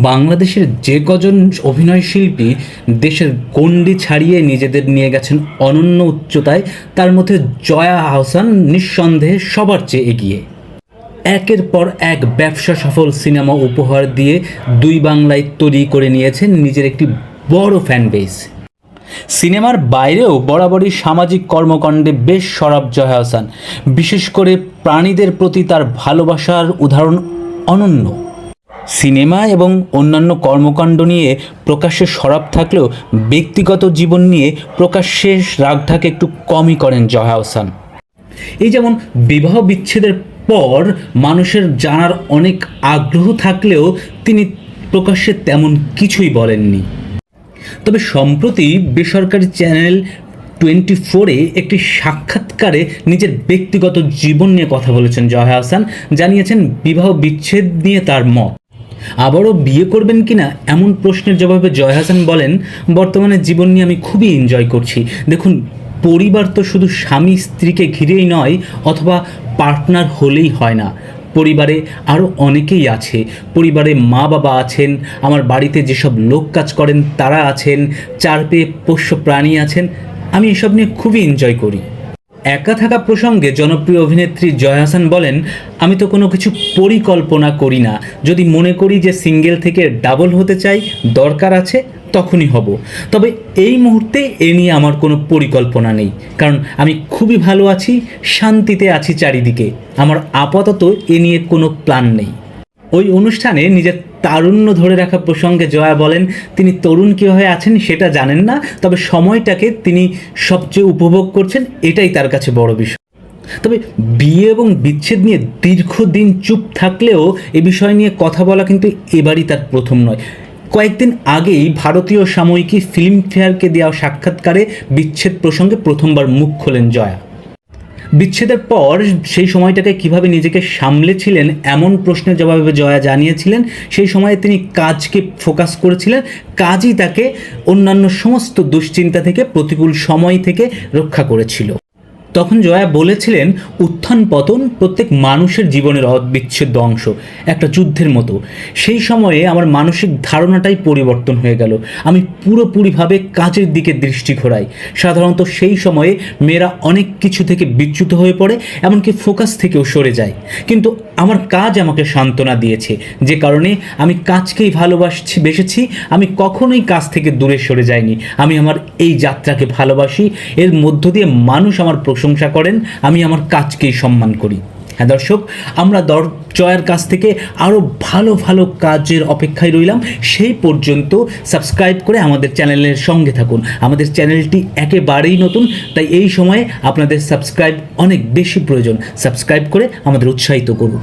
বাংলাদেশের যে কজন অভিনয় শিল্পী দেশের গণ্ডি ছাড়িয়ে নিজেদের নিয়ে গেছেন অনন্য উচ্চতায়, তার মধ্যে জয়া আহসান নিঃসন্দেহে সবার চেয়ে এগিয়ে। একের পর এক ব্যবসা সফল সিনেমা উপহার দিয়ে দুই বাংলায় তৈরি করে নিয়েছেন নিজের একটি বড় ফ্যান বেস সিনেমার বাইরেও বরাবরই সামাজিক কর্মকাণ্ডে বেশ সরব জয়া আহসান বিশেষ করে প্রাণীদের প্রতি তার ভালোবাসার উদাহরণ অনন্য। সিনেমা এবং অন্যান্য কর্মকাণ্ড নিয়ে প্রকাশ্যে সরব থাকলেও ব্যক্তিগত জীবন নিয়ে প্রকাশ্যে রাগটাকে একটু কমই করেন জয়া আহসান এই যেমন বিবাহ বিচ্ছেদের পর মানুষের জানার অনেক আগ্রহ থাকলেও তিনি প্রকাশ্যে তেমন কিছুই বলেননি। তবে সম্প্রতি বেসরকারি চ্যানেল টোয়েন্টি ফোরে একটি সাক্ষাৎকারে নিজের ব্যক্তিগত জীবন নিয়ে কথা বলেছেন জয়া হাসান জানিয়েছেন, বিবাহ বিচ্ছেদ নিয়ে তার মত। আবারও বিয়ে করবেন কিনা এমন প্রশ্নের জবাবে জয় হাসান বলেন, বর্তমানে জীবন নিয়ে আমি খুবই এনজয় করছি। দেখুন, পরিবার তো শুধু স্বামী স্ত্রীকে ঘিরেই নয়, অথবা পার্টনার হলেই হয় না। পরিবারে আরও অনেকেই আছে। পরিবারে মা বাবা আছেন, আমার বাড়িতে যেসব লোক কাজ করেন তারা আছেন, চার পেয়ে পোষ্য প্রাণী আছেন। আমি এসব নিয়ে খুবই এনজয় করি। একা থাকা প্রসঙ্গে জনপ্রিয় অভিনেত্রী জয় হাসান বলেন, আমি তো কোনো কিছু পরিকল্পনা করি না। যদি মনে করি যে সিঙ্গেল থেকে ডাবল হতে চাই, দরকার আছে, তখনই হব। তবে এই মুহূর্তে এ নিয়ে আমার কোনো পরিকল্পনা নেই। কারণ আমি খুবই ভালো আছি, শান্তিতে আছি চারিদিকে। আমার আপাতত এ নিয়ে কোনো প্ল্যান নেই। ওই অনুষ্ঠানে নিজের তারুণ্য ধরে রাখা প্রসঙ্গে জয়া বলেন, তিনি তরুণ কীভাবে আছেন সেটা জানেন না, তবে সময়টাকে তিনি সবচেয়ে উপভোগ করছেন, এটাই তার কাছে বড় বিষয়। তবে বিয়ে এবং বিচ্ছেদ নিয়ে দীর্ঘদিন চুপ থাকলেও এ বিষয় নিয়ে কথা বলা কিন্তু এবারই তার প্রথম নয়। কয়েকদিন আগেই ভারতীয় সাময়িকী ফিল্মফেয়ারকে দেওয়া সাক্ষাৎকারে বিচ্ছেদ প্রসঙ্গে প্রথমবার মুখ খোলেন জয়া। বিচ্ছেদের পর সেই সময়টাকে কীভাবে নিজেকে সামলেছিলেন, এমন প্রশ্নের জবাবে জয়া জানিয়েছিলেন, সেই সময়ে তিনি কাজকে ফোকাস করেছিলেন, কাজই তাকে অন্যান্য সমস্ত দুশ্চিন্তা থেকে, প্রতিকূল সময় থেকে রক্ষা করেছিল। তখন জয়া বলেছিলেন, উত্থান পতন প্রত্যেক মানুষের জীবনের অবিচ্ছেদ্য অংশ, একটা যুদ্ধের মতো। সেই সময়ে আমার মানসিক ধারণাটাই পরিবর্তন হয়ে গেল। আমি পুরোপুরিভাবে কাজের দিকে দৃষ্টি ঘোরাই। সাধারণত সেই সময়ে মেয়েরা অনেক কিছু থেকে বিচ্যুত হয়ে পড়ে, এমনকি ফোকাস থেকেও সরে যায়। কিন্তু আমার কাজ আমাকে সান্ত্বনা দিয়েছে। যে কারণে আমি কাজকেই ভালোবাসছি, বেসেছি, আমি কখনোই কাজ থেকে দূরে সরে যাইনি। আমি আমার এই যাত্রাকে ভালোবাসি, এর মধ্য দিয়ে মানুষ আমার প্রশংসা করেন, আমি আমার কাজকেই সম্মান করি। হ্যাঁ দর্শক, আমরা দর জয়ের কাছ থেকে আরও ভালো ভালো কাজের অপেক্ষায় রইলাম। সেই পর্যন্ত সাবস্ক্রাইব করে আমাদের চ্যানেলের সঙ্গে থাকুন। আমাদের চ্যানেলটি একেবারেই নতুন, তাই এই সময়ে আপনাদের সাবস্ক্রাইব অনেক বেশি প্রয়োজন। সাবস্ক্রাইব করে আমাদের উৎসাহিত করুন।